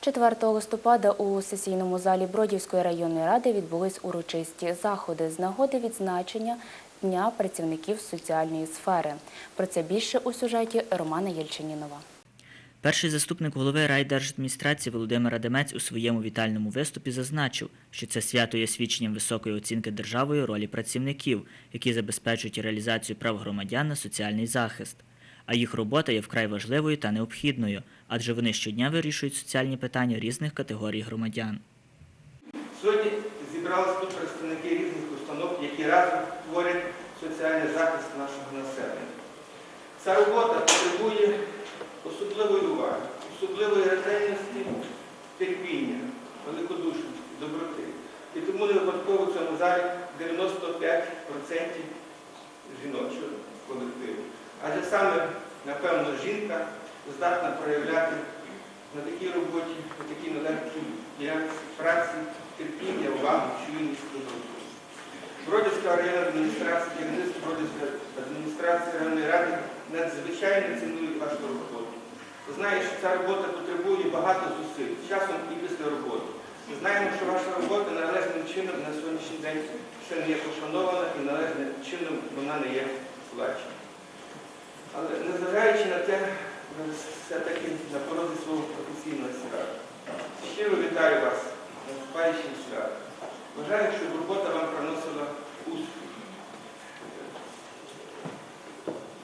4 листопада у сесійному залі Бродівської районної ради відбулись урочисті заходи з нагоди відзначення Дня працівників соціальної сфери. Про це більше у сюжеті Романа Єльчинінова. Перший заступник голови райдержадміністрації Володимир Адемець у своєму вітальному виступі зазначив, що це свято є свідченням високої оцінки державою ролі працівників, які забезпечують реалізацію прав громадян на соціальний захист. А їх робота є вкрай важливою та необхідною, адже вони щодня вирішують соціальні питання різних категорій громадян. Сьогодні зібралися тут представники різних установ, які разом творять соціальний захист нашого населення. Ця робота потребує особливої уваги, особливої ретельності, терпіння, великодушності, доброти. І тому не випадково в цьому залі 95% жіночого колективу. Адже саме, напевно, жінка здатна проявляти на такій роботі, на такій нелегкій ділянці праці, терпіння, увагу, чуйність доброту. Бродівська районна адміністрація, керівництво Бродівської адміністрації районної ради надзвичайно цінують вашу роботу. Знаю, що ця робота потребує багато зусиль, часом і після роботи. Знаємо, що ваша робота належним чином на сьогоднішній день ще не є пошанована і належним чином вона не є сплачена. Але незважаючи на те, все-таки на порозі свого професійного свята. Щиро вітаю вас на наступаючим святом. Бажаю, щоб робота вам приносила успіх,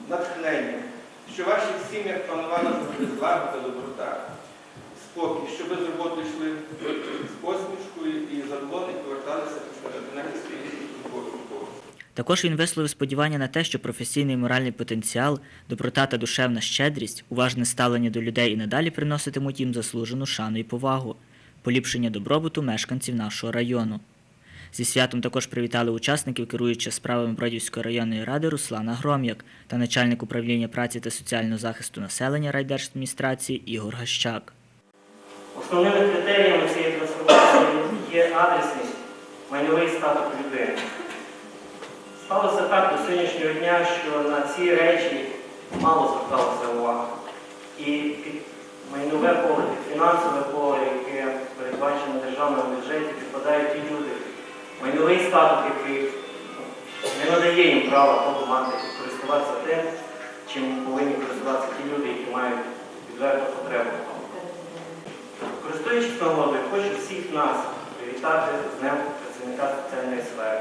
натхнення, що в ваших сім'ях панувала злагода, доброта, спокій, щоб ви з роботи йшли з посмішкою і задоволені поверталися після виконання своїх службових обов'язків. Також він висловив сподівання на те, що професійний моральний потенціал, доброта та душевна щедрість, уважне ставлення до людей і надалі приноситимуть їм заслужену шану і повагу, поліпшення добробуту мешканців нашого району. Зі святом також привітали учасників, керуючи справами Бродівської районної ради Руслана Гром'як та начальник управління праці та соціального захисту населення райдержадміністрації Ігор Гащак. Основними критеріями цієї трансформації є адресність, майновий статус людини. Сталося так до сьогоднішнього дня, що на ці речі мало зверталося увага. І під майнове поле, під фінансове поле, яке передбачено в державному бюджеті, підпадають ті люди, майновий статус, який не надає їм права того і користуватися тим, чим повинні користуватися ті люди, які мають відверту потребу. Користуючись нагодою, хочу всіх нас привітати з Днем працівника соціальної сфери.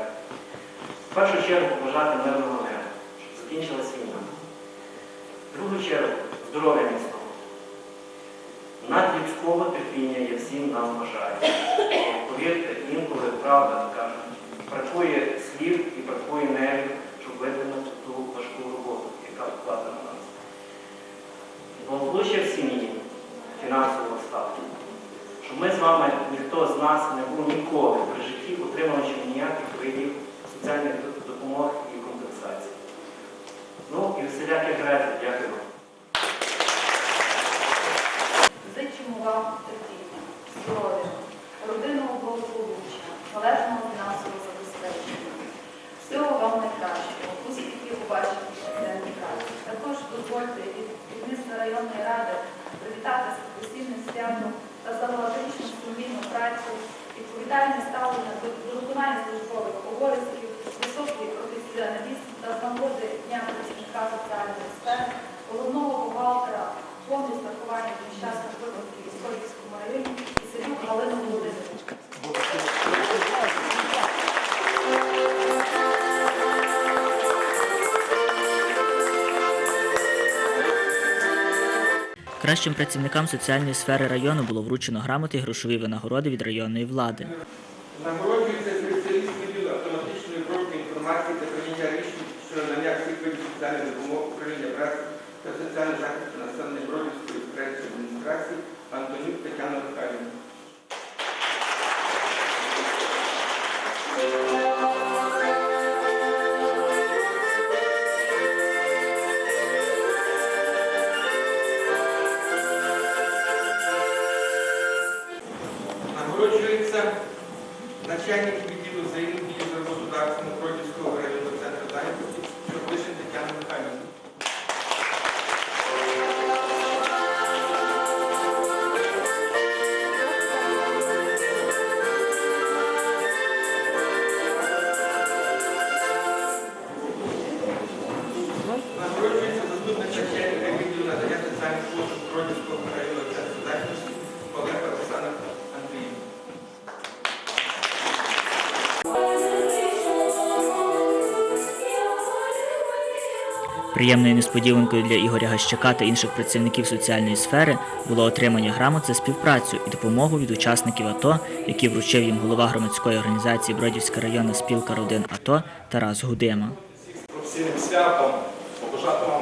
В першу чергу побажати мирного неба, щоб закінчилась війна. В другу чергу здоров'я міцного. Надлюдського терпіння я всім нам бажаю. Повірте, інколи правда кажуть, бракує слів і бракує нервів, щоб виконати ту важку роботу, яка покладена на нас. Благополуччя в сім'ї, фінансового статку. Щоб ми з вами, ніхто з нас не був ніколи при житті отримувачем ніяких видів соціальних допомог і компенсацій. Ну і всіляких грезів. Дякую вам. Зичимо вам терпіння, здоров'я, родинного благополуччя, належного фінансового забезпечення. Всього вам найкращого, успіхів у вашій щоденній праці. Також дозвольте від керівництва районної ради привітати з професійним святом та за лагодичну сумлінну працю, відповідальне ставлення до виконання службових обов'язків, високий професіоналізм та з нагоди Дня працівника соціальної головного бухгалтера фонду страхування нещасних випадків в Сколівському районі і Селюк Галину Володимирівну. Кращим працівникам соціальної сфери району було вручено грамоти і грошові винагороди від районної влади. Нагороджується спеціаліст автоматичної обробки інформації та прийняття рішень щодо надання всіх видів соціальної допомоги управління праці та соціального захисту населення Бродівської районної адміністрації Антонюк Тетяна Михайлівна. Нагороджується начальник відділу взаємодії Приємною несподіванкою для Ігоря Гащака та інших працівників соціальної сфери було отримання грамот за співпрацю і допомогу від учасників АТО, які вручив їм голова громадської організації Бродівська районна спілка родин АТО Тарас Гудима. професійним святом, побажати вам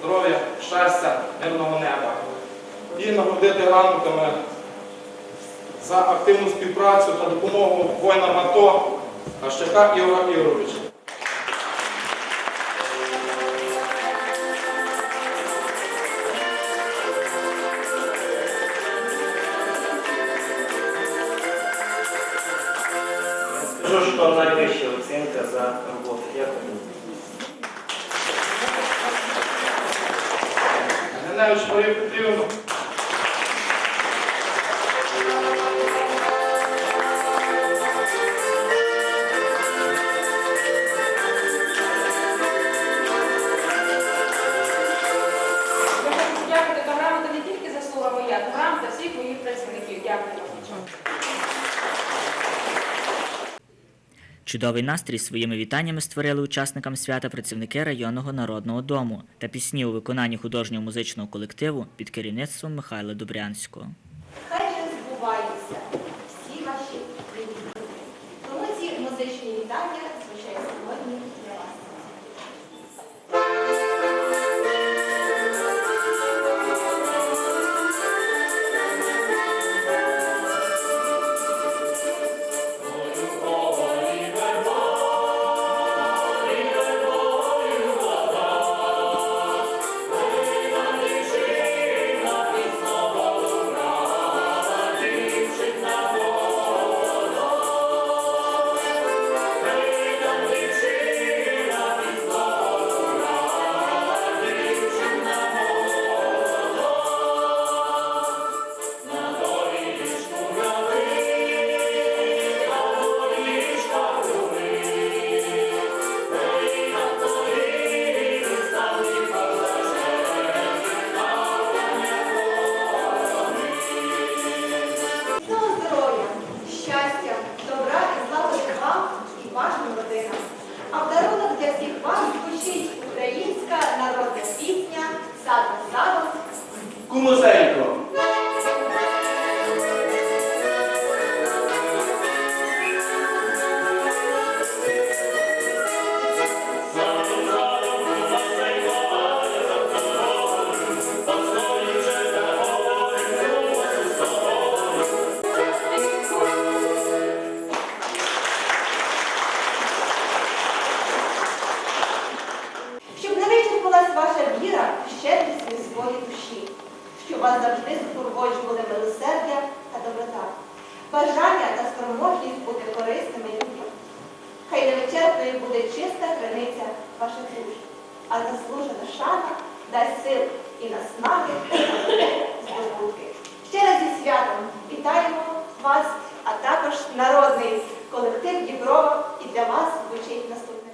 здоров'я, щастя, мирного неба і нагородити грамотами за активну співпрацю та допомогу воїнам АТО Гащака Ігора Ігоровича. За роботу. Дякую. Геневич Марію Петрівну. Чудовий настрій своїми вітаннями створили учасникам свята працівники районного народного дому та пісні у виконанні художнього музичного колективу під керівництвом Михайла Добрянського. Хай же збуваються всі ваші. Тому ці музичні вітання звучать сьогодні завжди супроводжували милосердя та доброта, бажання та спроможність бути корисними людям. Хай невичерпною буде чиста границя ваших душ, а заслужена шана дасть сил і наснаги здобутки. Ще раз зі святом вітаємо вас, а також народний колектив Діброва і для вас звучить наступне.